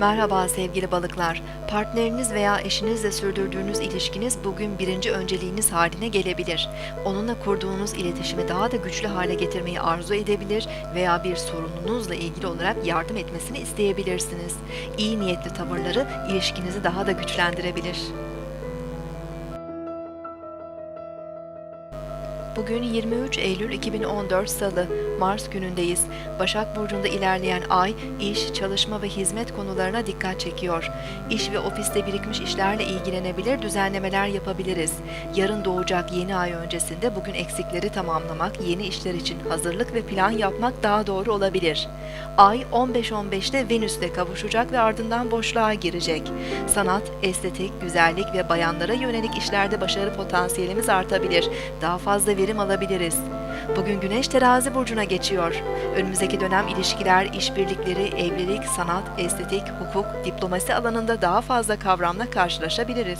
Merhaba sevgili balıklar. Partneriniz veya eşinizle sürdürdüğünüz ilişkiniz bugün birinci önceliğiniz haline gelebilir. Onunla kurduğunuz iletişimi daha da güçlü hale getirmeyi arzu edebilir veya bir sorununuzla ilgili olarak yardım etmesini isteyebilirsiniz. İyi niyetli tavırları ilişkinizi daha da güçlendirebilir. Bugün 23 Eylül 2014 Salı, Mars günündeyiz. Başak Burcu'nda ilerleyen ay, iş, çalışma ve hizmet konularına dikkat çekiyor. İş ve ofiste birikmiş işlerle ilgilenebilir, düzenlemeler yapabiliriz. Yarın doğacak yeni ay öncesinde bugün eksikleri tamamlamak, yeni işler için hazırlık ve plan yapmak daha doğru olabilir. Ay 15-15'te Venüs'le kavuşacak ve ardından boşluğa girecek. Sanat, estetik, güzellik ve bayanlara yönelik işlerde başarı potansiyelimiz artabilir. Daha fazla verim alabiliriz. Bugün Güneş terazi burcuna geçiyor. Önümüzdeki dönem ilişkiler, işbirlikleri, evlilik, sanat, estetik, hukuk, diplomasi alanında daha fazla kavramla karşılaşabiliriz.